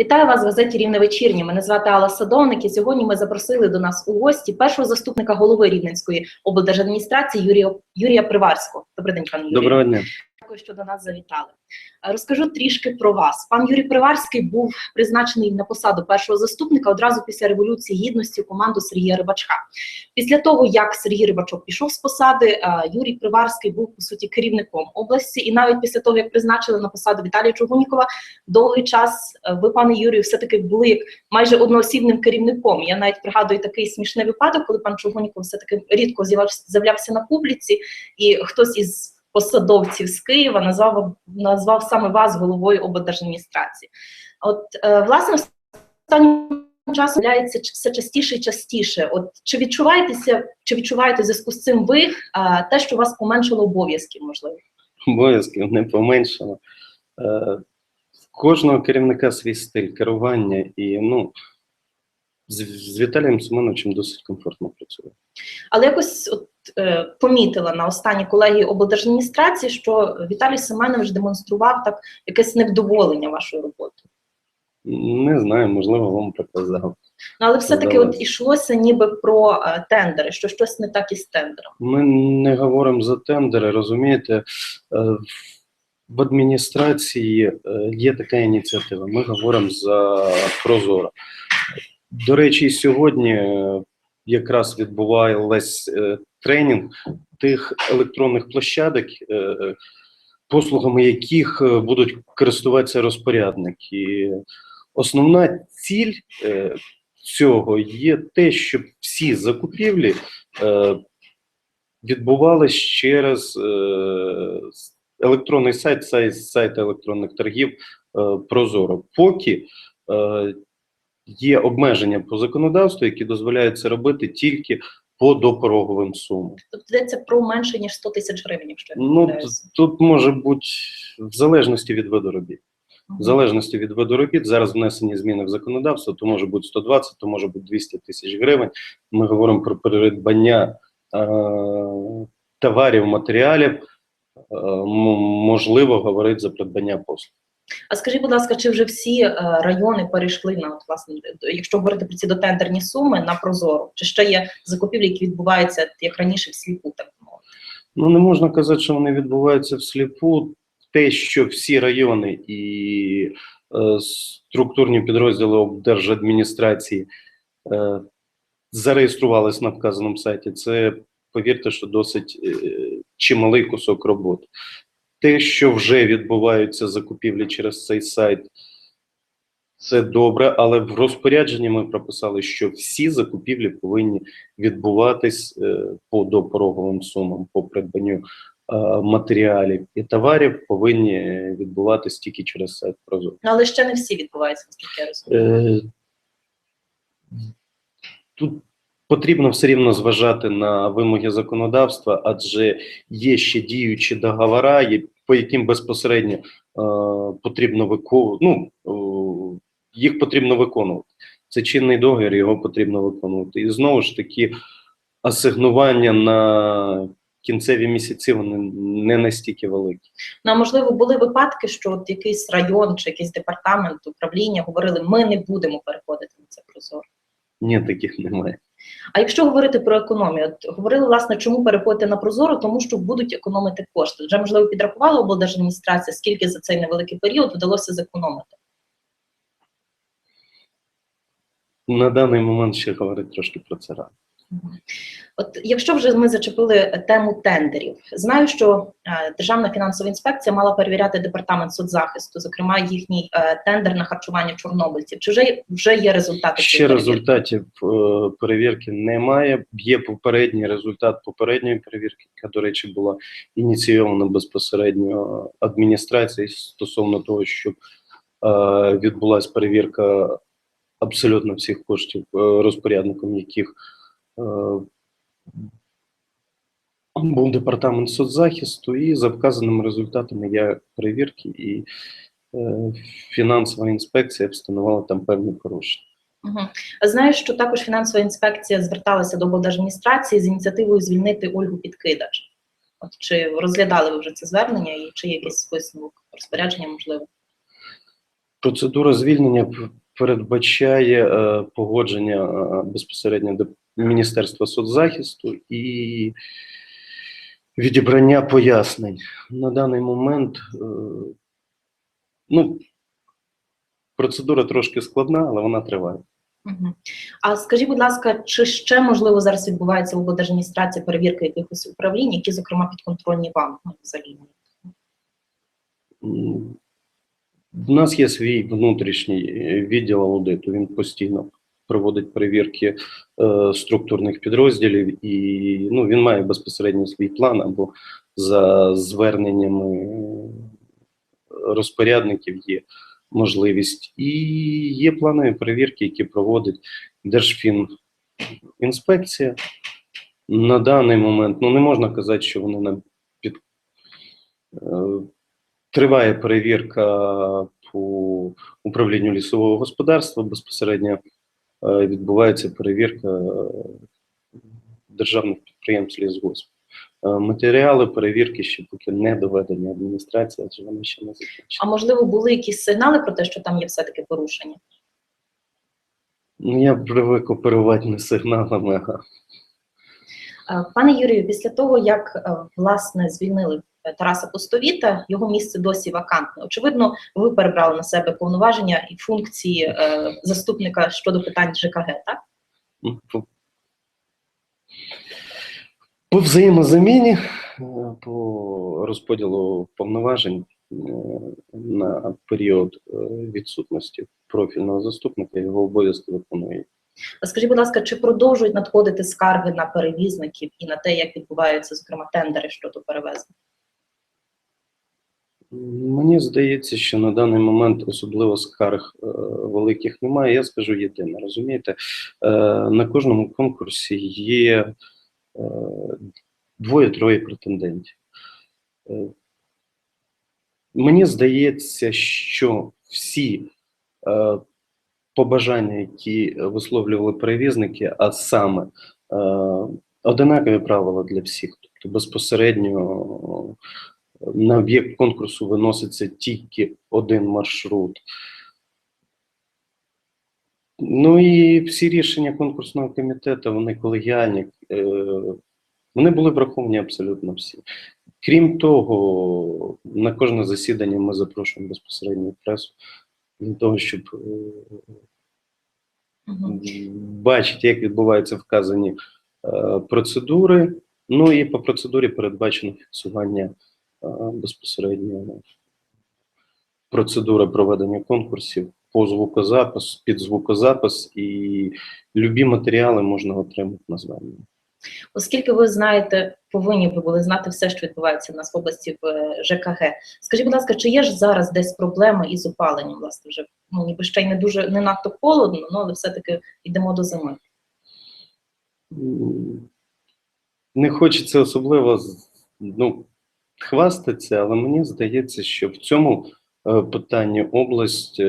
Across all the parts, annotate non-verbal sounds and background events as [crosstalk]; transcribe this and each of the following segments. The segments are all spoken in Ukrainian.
Вітаю вас в газеті Рівне вечірнє. Мене звати Алла Садовник. І сьогодні ми запросили до нас у гості першого заступника голови Рівненської облдержадміністрації Юрія Юрія Приварського. Добрий день, пане Юрію. Доброго дня. Дякую, що до нас завітали. Е, Розкажу трішки про вас. Пан Юрій Приварський був призначений на посаду першого заступника одразу після революції гідності у команду Сергія Рибачка. Після того, як Сергій Рибачок пішов з посади, е, Юрій Приварський був по суті керівником області, і навіть після того, як призначили на посаду Віталія Чугунікова, довгий час е, ви, пане Юрію, все таки були як майже одноосібним керівником. Я навіть пригадую такий смішний випадок, коли пан Чугуніков все таки рідко з'являвся на публіці, і хтось із посадовців з Києва назвав назвав саме вас головою облдержадміністрації. От е, власне останнім часом являється все частіше і частіше. От чи відчуваєтеся, чи відчуваєте в зв'язку з цим ви е, те, що у вас поменшало обов'язків, можливо? Обов'язків не поменшало. Е, кожного керівника свій стиль керування, і ну, з, з Віталієм Семеновичем досить комфортно працює. Але якось от, помітила на останній колегії облдержадміністрації, що Віталій Семенович демонстрував так якесь невдоволення вашою роботою. Не знаю, можливо, вам приказав. Ну, але все-таки от ішлося ніби про е, тендери, що щось не так із тендером. Ми не говоримо за тендери, розумієте, е, в адміністрації е, є така ініціатива. Ми говоримо за Прозоро. До речі, сьогодні е, якраз відбувалась е, тренінг тих електронних площадок, е, е, послугами яких будуть користуватися розпорядники. Основна ціль цього є те, щоб всі закупівлі відбувались через електронний сайт, сайт, сайт електронних торгів Прозоро. Поки є обмеження по законодавству, які дозволяють це робити тільки по допороговим сумам. Тобто йдеться про менше ніж 100 тисяч гривень, якщо я Ну, помиляюсь. т- тут може бути в залежності від виду робіт. В залежності від виду робіт, зараз внесені зміни в законодавство, то може бути 120, то може бути 200 тисяч гривень. Ми говоримо про придбання е, товарів, матеріалів, е, можливо говорити за придбання послуг. А скажіть, будь ласка, чи вже всі е, райони перейшли на от, власне, якщо говорити про ці дотендерні суми на Прозоро? Чи ще є закупівлі, які відбуваються як раніше всліпу, так мовити? Ну, не можна казати, що вони відбуваються всліпу. Те, що всі райони і е, структурні підрозділи облдержадміністрації е, зареєструвались на вказаному сайті, це, повірте, що досить е, чималий кусок роботи. Те, що вже відбуваються закупівлі через цей сайт, це добре, але в розпорядженні ми прописали, що всі закупівлі повинні відбуватись е, по допороговим сумам, по придбанню е, матеріалів і товарів повинні відбуватись тільки через сайт Прозоро. Ну, але ще не всі відбуваються, наскільки я розумію. Е, Тут потрібно все рівно зважати на вимоги законодавства, адже є ще діючі договори, є- по яким безпосередньо е, потрібно виконувати. Ну, е, їх потрібно виконувати. Це чинний договір, його потрібно виконувати. І знову ж таки, асигнування на кінцеві місяці вони не настільки великі. Ну, а можливо, були випадки, що от якийсь район чи якийсь департамент управління говорили, ми не будемо переходити на це Прозоро. Ні, таких немає. А якщо говорити про економію, от говорили власне, чому переходити на Прозоро, тому що будуть економити кошти. Вже можливо підрахувала облдержадміністрація, скільки за цей невеликий період вдалося зекономити. На даний момент ще говорить трошки про це рано. От якщо вже ми зачепили тему тендерів, знаю, що е, Державна фінансова інспекція мала перевіряти департамент соцзахисту, зокрема їхній е, тендер на харчування чорнобильців. Чи вже, вже є результати Ще результатів е, перевірки немає. Є попередній результат попередньої перевірки, яка, до речі, була ініційована безпосередньо адміністрацією стосовно того, щоб відбулася перевірка абсолютно всіх коштів, розпорядником яких був департамент соцзахисту, і за вказаними результатами є перевірки, і е, фінансова інспекція встановила там певні порушення. Угу. Знаю, що також фінансова інспекція зверталася до облдержадміністрації з ініціативою звільнити Ольгу Підкидач. От чи розглядали ви вже це звернення і чи є якийсь висновок розпорядження можливо? Процедура звільнення передбачає е, погодження е, безпосередньо Міністерства соцзахисту і відібрання пояснень. На даний момент е, ну, процедура трошки складна, але вона триває. А скажіть, будь ласка, чи ще можливо зараз відбувається в облдержадміністрації перевірка якихось управлінь, які, зокрема, підконтрольні вам ну, взагалі? У нас є свій внутрішній е, відділ аудиту. Він постійно проводить перевірки е, структурних підрозділів, і ну, він має безпосередньо свій план або за зверненнями розпорядників є можливість. І є планові перевірки, які проводить Держфінінспекція. На даний момент ну не можна казати, що вони на під е, Триває перевірка по управлінню лісового господарства. Безпосередньо е, відбувається перевірка е, державних підприємств лісгосп. Е, Матеріали перевірки ще поки не доведені адміністрації, адже вони ще не закінчені. А можливо, були якісь сигнали про те, що там є все-таки порушення? Ну, я привик оперувати не сигналами, Е, Пане Юрію, після того, як е, власне звільнили е, Тараса Пустовіта, його місце досі вакантне. Очевидно, ви перебрали на себе повноваження і функції е, заступника щодо питань ЖКГ, так? По, взаємозаміні, е, по розподілу повноважень е, на період е, відсутності профільного заступника його обов'язки виконує. А Скажіть, будь ласка, чи продовжують надходити скарги на перевізників і на те, як відбуваються, зокрема, тендери щодо перевезень? Мені здається, що на даний момент особливо скарг е, великих немає. Я скажу єдине, розумієте, е, на кожному конкурсі є е, двоє-троє претендентів. Мені здається, що всі побажання, які висловлювали перевізники, а саме одинакові правила для всіх, тобто безпосередньо на об'єкт конкурсу виноситься тільки один маршрут. Ну і всі рішення конкурсного комітету, вони колегіальні, е, вони були враховані абсолютно всі. Крім того, на кожне засідання ми запрошуємо безпосередньо пресу для того, щоб е, бачити, як відбуваються вказані е, процедури. Ну і по процедурі передбачено фіксування безпосередньо процедури проведення конкурсів по звукозапис, під звукозапис і любі матеріали можна отримати на звернення. Оскільки ви знаєте, повинні ви були знати все, що відбувається в нас в області в е, ЖКГ. Скажіть, будь ласка, чи є ж зараз десь проблеми із опаленням? Власне, вже ну ніби ще й не дуже не надто холодно, ну але все-таки йдемо до зими. Не хочеться особливо ну, хвастатися, але мені здається, що в цьому е, питанні область е,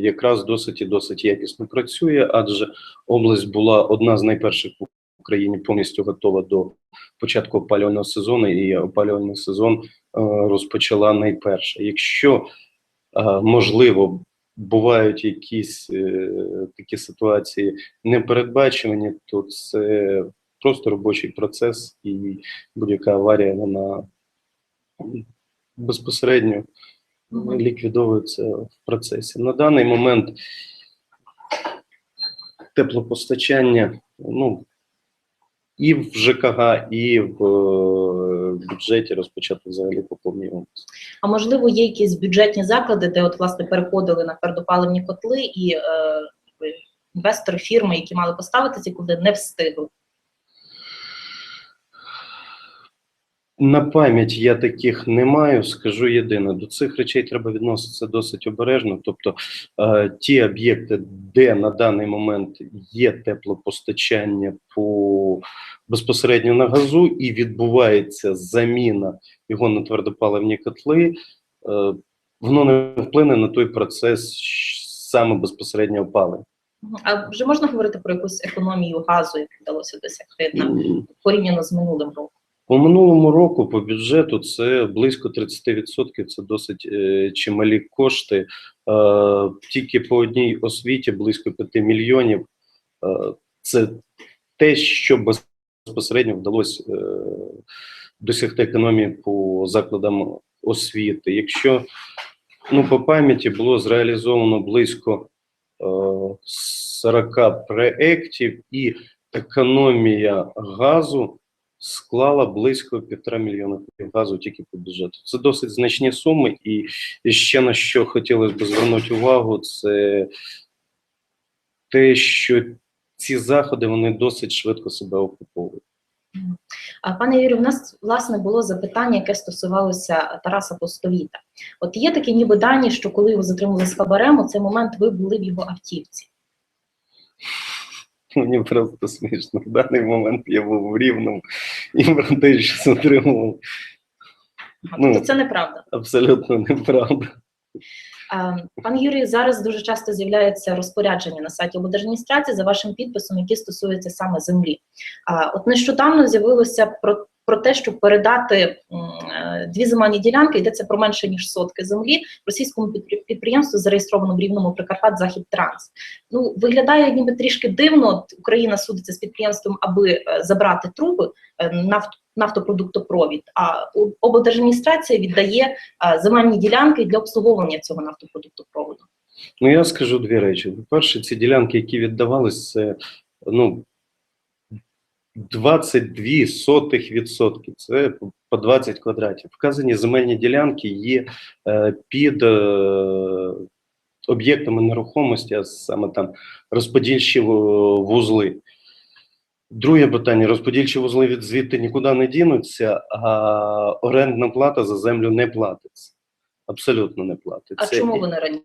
якраз досить і досить якісно працює, адже область була одна з найперших в Україні повністю готова до початку опалювального сезону, і опалювальний сезон е, розпочала найперше. Якщо можливо бувають якісь такі ситуації непередбачувані, то це просто робочий процес, і будь-яка аварія вона безпосередньо Мгм. ліквідовується в процесі. На даний момент теплопостачання ну, і в ЖКГ, і в е, бюджеті розпочато взагалі по повній області. А можливо, є якісь бюджетні заклади, де от власне переходили на твердопаливні котли, і е, інвестори фірми, які мали поставити ці котли, не встигли. На пам'ять я таких не маю. Скажу єдине: до цих речей треба відноситися досить обережно. Тобто е, ті об'єкти, де на даний момент є теплопостачання по безпосередньо на газу, і відбувається заміна його на твердопаливні котли, е, воно не вплине на той процес саме безпосередньо опалення. А вже можна говорити про якусь економію газу, яку вдалося досягти порівняно з минулим роком? По минулому року по бюджету це близько 30%, це досить е, чималі кошти. Е, тільки по одній освіті близько 5 мільйонів. Е, це те, що безпосередньо вдалося е, досягти економії по закладам освіти. Якщо ну, по пам'яті було зреалізовано близько е, 40 проєктів, і економія газу склала близько півтора мільйона газу тільки по бюджету. Це досить значні суми, і, ще на що хотілося б звернути увагу, це те, що ці заходи вони досить швидко себе окуповують. А, Пане Юрію, у нас власне було запитання, яке стосувалося Тараса Постовіта. От є такі ніби дані, що коли його затримали з хабарем, у цей момент ви були в його автівці. [laughs] Мені просто смішно. В даний момент я був в Рівному і про що затримував, Ну. Тобто це неправда. абсолютно неправда. Пан Юрій, зараз дуже часто з'являються розпорядження на сайті облдержадміністрації за вашим підписом, які стосуються саме землі. А, От нещодавно з'явилося про, про те, щоб передати е, дві земельні ділянки, йдеться про менше ніж сотки землі російському підпри- підприємству, зареєстровано в Рівному Прикарпат Захід Транс. Ну виглядає ніби трішки дивно. Україна судиться з підприємством, аби е, забрати труби е, нафт, нафтопродуктопровід. А облдержадміністрація віддає земельні ділянки для обслуговування цього нафтопродуктопроводу. Ну, я скажу дві речі. По-перше, ці ділянки, які віддавались, це ну, 22 сотих відсотки. Це по 20 квадратів. Вказані земельні ділянки є е, під е, об'єктами нерухомості, а саме там розподільчі вузли. Друге питання: розподільчі вузли від звідти нікуди не дінуться, а орендна плата за землю не платиться. Абсолютно не платиться. А чому вони раніше